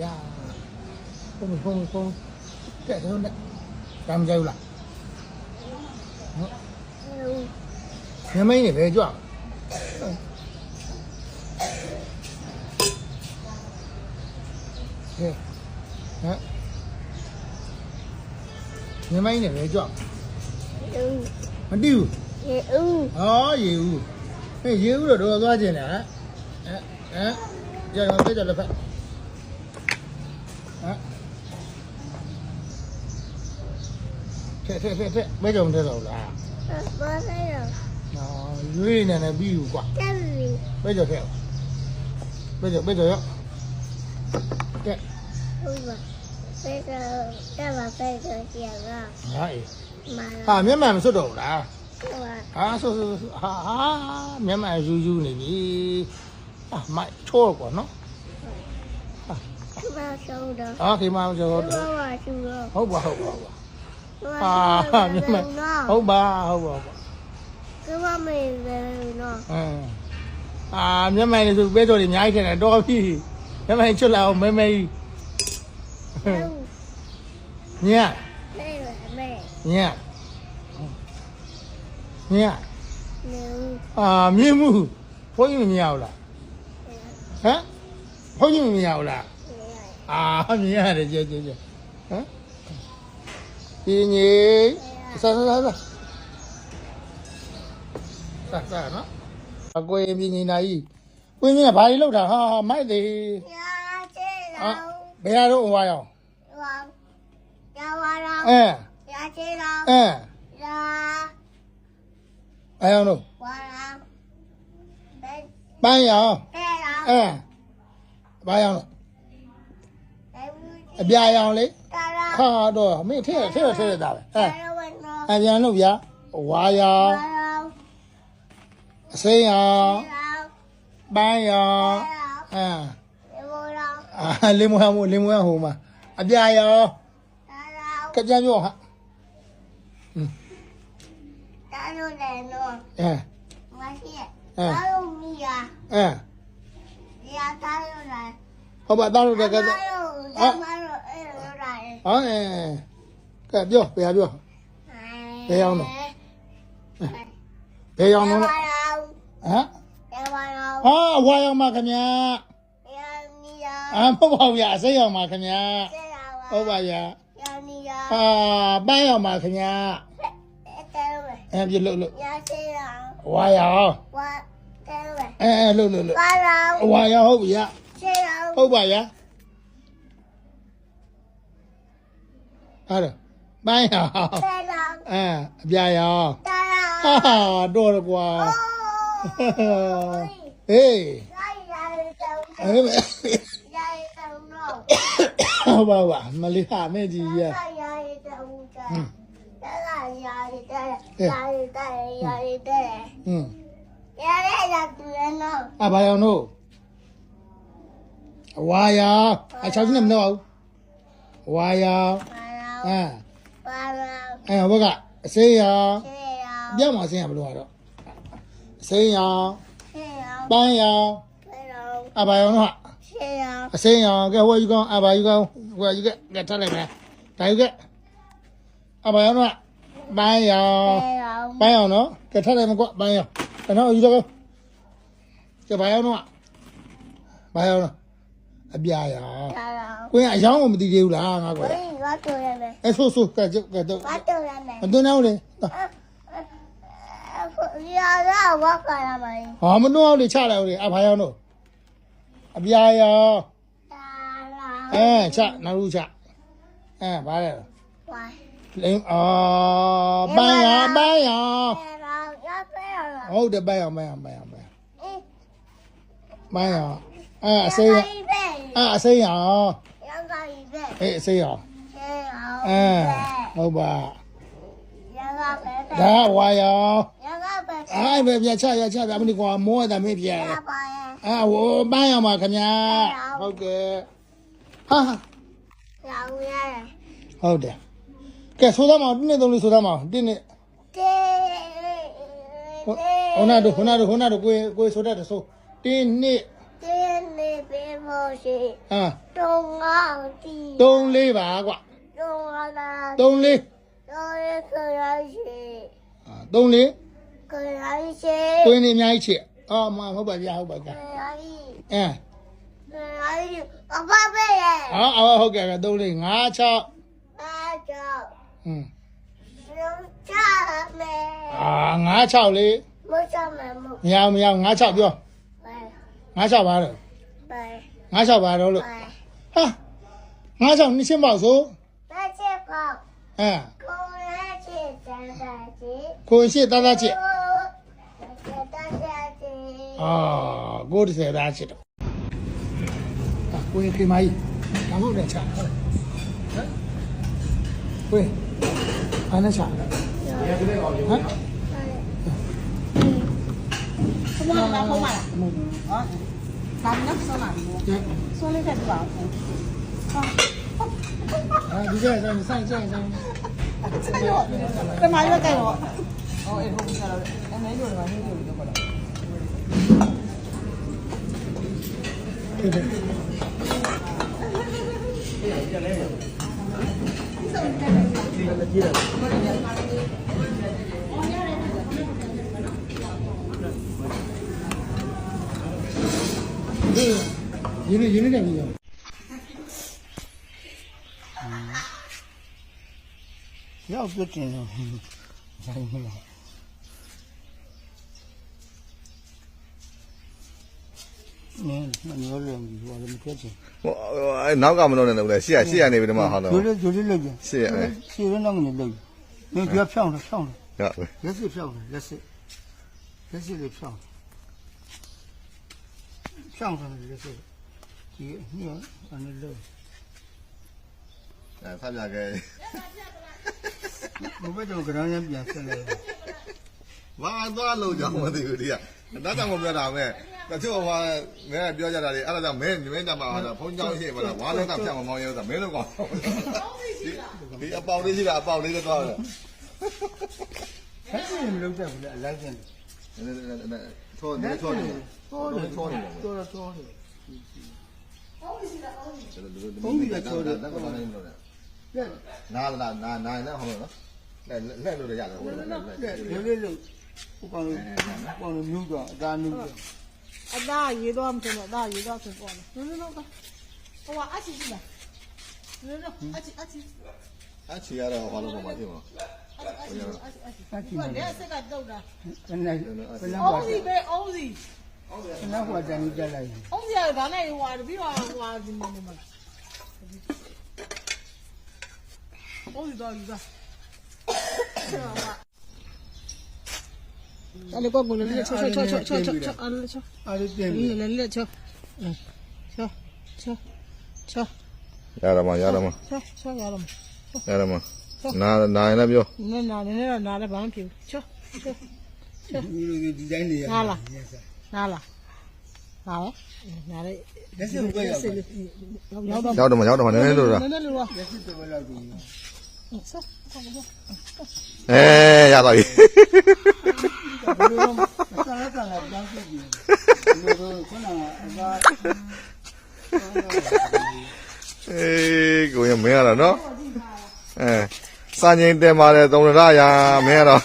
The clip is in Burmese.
ဗျာဖုန်းဖုန်းဖုန်းတဲ့တော့နဲ့တမ်းကြောက်လားဟုတ်ညမင်းနေပဲကြွဟဲ့ဟမ်ညမင်းနေပဲကြွမတိဘူးရေဦးဟောရေဦးဟေးရေဦးတော့တော့သွားခြင်းလားဟမ်ဟမ်ကြာတော့ပြကြလက်ဖက်ဟမ် ဖက်ဖက်ဖက်ဖက်မဲကြုံတဲ့တော့လားဘာလဲရောနော်ရွေးနေနေပြီးဘူးကွာတက်ပြီမဲကြတဲ့မဲကြမဲကြရောကဲဟုတ်ပါဖေကတက်ပါဖေကကြာကဟာအေးမာဟာမျက်မှန်မစွတ်တော့ဘူးလားဟုတ်ပါဟာဆိုဆိုဆိုဟာဟာမျက်မှန်ယူယူနေပြီအာမိုက်ချောကွာနော်မဆောတော့အာခေမအောင်ကျော်ဘာတော့ အာမြတ်မဟုတ်ပါဟုတ်ပါဟုတ်ပါကဘာမေလေနော်အင်းအာမြတ်မိုင်လေဆိုပဲတော်တွေအများကြီးထည့်တယ်တော်ပြီမြတ်မိုင်ချွတ်လာအောင်မဲမဲကြီးဟုတ်ညံ့လေမေညံ့ညံ့နေအာမြင်မှုဘုန်းကြီးမမြင်ရဘူးလားဟမ်ဘုန်းကြီးမမြင်ရဘူးလားအာမြင်ရတယ်ကြဲကြဲကြဲဟမ် ဒီညေဆာဆာဆာဆာဆာနော်အကိုရင်ပြင်းနေတာကြီးကိုင်းကဘာကြီးလောက်တာဟာဟာမိုက်သေးရာချေအာလောဘယ်ရတော့ဝါရောင်ဝါရာဝါရောအဲရာချေလောအဲရာအဲရောင်တော့ဝါရောဘယ်ပန်းရောင်တဲ့ရောအဲဘာရောင်လဲဘယ်ဘူးအပြာရောင်လေ တာရာခါတော့မင်းထည့်ထည့်ထည့်တာပဲအဲတာရာဝနော်အပြန်လို့ဗျာဝါရောင်ဝါရောအစိမ်းရောင်ရာပန်းရောင်ရာအဲဒီဘောရောအာလင်းမွေးမို့လင်းမွေးဟိုမှာအပြာရောင်တာရာကကြမ်းပြောဟာတာရိုလေနော်အဲမရှိအဲတာရိုမီယာအဲရာတာရိုလာဟုတ်ပါသားလို့တကယ် တာရိုတာမရိုအဲရိုလာ ဟောအဲကဲပြောဘယ်ပြောဘယ်ရောင်တော့ဘယ်ရောင်တော့ဝါရောဟမ်အဲဝါရောဟာဝါရောင်ပါခင်ဗျာရာမီယာအာမဟုတ်ပါဘူးဗျာအစိမ်းရောင်ပါခင်ဗျာစေရာဝါဟုတ်ပါဗျာရာမီယာအာပန်းရောင်ပါခင်ဗျာအဲတဲရိုအဲပြလို့လို့ရာစေရာဝါရောင်ဝါတဲရိုအဲအဲလို့လို့လို့ဝါရောဝါရောင်ဟုတ်ပြီဗျာစေရာဟုတ်ပါဗျာ အဲ့ဒါပန်းရောင်စေရာအဲအပြာရောင်တာရာဟာတော့ရကွာအိုးဟေးရာရာတောင်းအဲ့ရာတောင်းတော့ဟုတ်ပါပါမလေးဟာမဲကြီးရရာရာတောင်းတာရာရာတဲ့ရာတဲ့ရာတဲ့ဟွန်းရာရာရာတူရနော်အဘာရောင်တို့ဝါရောင်အချောင်းကြီးနဲ့မတော့ဘူးဝါရောင်ဝါရော အဲဝါရောအဲဘက်ကအစိမ်းရောင်စေရာပြောင်းမအစိမ်းရဘလို့ကတော့အစိမ်းရောင်စေရာပန်းရောင်စေရာအဘာရောင်တို့စေရာအစိမ်းရောင်ကဲဝါယူကောင်အဘာယူကောင်ဝါယူကကထလိုက်မယ်ဒါယူကအဘာရောင်တို့ပန်းရောင်စေရာပန်းရောင်နော်ကထလိုက်မကွပန်းရောင်တော့ယူတော့ကဘာရောင်တို့ဘာရောင်နော် အပြာရောင်တာရာကိုရင်အယောင်းကိုမသိသေးဘူးလားငါကွယ်ဝိဝါတူရမယ်အဲဆိုဆိုကဲကဲတော့ဝါတူရမယ်မတွန်းအောင်လေရာရာဝါကရမယ်ဟာမတွန်းအောင်လေချလိုက်အောင်လေအဘာရောင်တို့အပြာရောင်တာရာအဲချနောက်လူချအဲဘာလဲဝါလင်းအော်ပန်းရောင်ပန်းရောင်စေရာရာစေရာဟုတ်တယ်ပန်းရောင်ပန်းရောင်ပန်းရောင်ပန်းရောင်အေးပန်းရောင်အဲအစိမ်းရောင် အဲအစိမ်းရောင်ရာဂိုင်ပဲအေးအစိမ်းရောင်စေရာအဲဟုတ်ပါရာဂပဲဒါဝါရောင်ရာဂပဲအဲ့ပဲပြချရချပြမလို့ကွာမောတာမေးပြရာပါရဲ့အာဝပန်းရောင်ပါခင်ဗျာဟုတ်ကဲ့ဟာရာဦးရယ်ဟုတ်တယ်ကဲဆိုသားမအောင်တင်းနေသုံးလေးဆိုသားမအောင်တင်းနေတေဟိုနာတို့ဟိုနာတို့ဟိုနာတို့ကိုကိုဆိုတတ်တယ်ဆိုတင်းနေ တတင်းနေပေဖို့ရှိအာတုံငောင်းတီသုံးလေးပါကွာတုံလာလာသုံးလေးတော်ရခရရှိအာသုံးလေးခရရှိတွင်းနေအများကြီးချစ်အော်မဟုတ်ပါဗျာဟုတ်ပါခဗျာရရှိအဲခရရှိအဖဖေးရဲ့အော်အော်ဟုတ်ကဲ့သုံးလေး5 6အားကြောင့်อืมလုံးချမယ်အာ5 6လေးမချမယ်မမရမရ5 6ပြော ပဲ5 6ပါတော့ပဲ5 6ပါတော့လို့ပဲဟာ5 6နှစ်ချင်းပေါ့ဆိုလက်ချက်ပေါ့အဲကိုလက်ချက်တန်းတာချစ်ကိုရှိသားသားချစ်လက်ချက်တန်းတာချစ်အာကိုတစ်ဆယ်သားချစ်တော့အာကိုရင်ခေမကြီးဒါမှမဟုတ်လည်းချဟုတ်လားဟမ်ကိုရင်အားနဲ့ချဟမ် ဘုရားလားဘုရားလားဟောဒါနက်ဆောလာဘူးဆောလေးတဲ့ပါအာဒီကဲဆိုင်ဆိုင်ဆိုင်ဆိုင်ကမာရွက်ကဲတော့ဟောအေးဟုတ်ပြီလားအနေရိုးတော့နေရိုးတော့ပေါ့ရင်းနေရင်းနေတယ် ပြီးရောရောက်ပြတင်လို့ဆိုင်မလားနင်းမပြောလို့ဒီဘာလို့မပြောချင်ဟိုအဲနောက်ကမလို့နဲ့လို့လေရှေ့ကရှေ့ကနေပြီးတော့မှဟောတော့ဂျိုးလေးဂျိုးလေးလောက်ကြရှေ့ရအဲရှေ့ရနောက်ကနေလောက်နင်းပြောဖြောင်းတယ်ဖြောင်းတယ်ဟုတ်လက်စစ်ဖြောင်းတယ် လက်စစ်လက်စစ်လေးဖြောင်းဖြောင်းတယ်လက်စစ်ဒီညောအနေလို့အဲဖတ်ပြခဲ့ဘယ်တော့ကြောင်ရမ်းပြန်ဆက်လဲဘာသွားလို့ကြောင်းမသိဘူးဒီကဒါကြောင့်မပြောတာပဲတချို့ဟိုမဲပြောကြတာလေအဲ့ဒါကြောင့်မဲမင်းတမဟာဖုန်းကြောင်းရှိပါလားဝါလည်းကပြတ်မမောင်းရဲဆိုတာမင်းတို့ကောင်ဒီအပေါက်လေးရှိတာအပေါက်လေးတော့သွားတယ်ဆက်စစ်မလုပ်တတ်ဘူးလေအလိုက်ကျန် ထောနေထောနေထောနေထောနေတော်တော်တော်တယ်ဘုံကြီးကထောတယ်လက်ကတော့နေမလို့လေလက်နားလာနားနားလည်းဟောလို့နော်လက်လက်လို့ရတယ်ဟိုလက်လက်လေးလေးဟိုကောင်လေးကောင်လေးမြူးတော့အသာမြူးတော့အသားရေတော့မတင်တော့အသားရေတော့ဆိုပေါ့နော်နင်းတော့ဟိုကအချီကြီးလားနင်းတော့အချီအချီ အဲ့ချီကတော့ဘာလို့ပေါ်မှာဖြစ်မှာအဲ့ချီကတော့လက်ဆက်ကတုတ်တာဘယ်နဲ့ဘယ်နဲ့အောင်းစီပဲအောင်းစီဘယ်နဲ့ဟိုတန်ကြီးတက်လိုက်အောင်းစီကဒါနဲ့ဟိုဟာပြီးတော့ဟိုဟာဒီမမမအောင်းစီတော့ယူတာအဲ့လေကောက်ကလည်းချောချောချောချောချောချောအားလည်းချောအားလည်းပြန်ပြီလည်းလည်းချောချောချောချောရရမရရမချောချောရရမ အဲ့ဒါမှနာနာရင်လည်းပြောနာနာနေတော့နာလည်းဘာမှမဖြစ်ဘူးချောချောချောဒီလိုဒီတိုင်းနေရနာလားနာလားဟာနာလေလက်စစ်ဘွယ်ရောက်ရောက်တော့ရောက်တော့ရောက်တော့နည်းနည်းလို့လားနည်းနည်းလို့လားလက်စစ်ဘွယ်ရောက်ပြီအဲရပါပြီဘယ်လိုမှစာရတာလည်းကြောက်ကြည့်ဘယ်လိုခုနကအသာအေးကိုရမရတော့နော် စာငိန်တင်ပါတယ်သုံးရရမင်းရတော့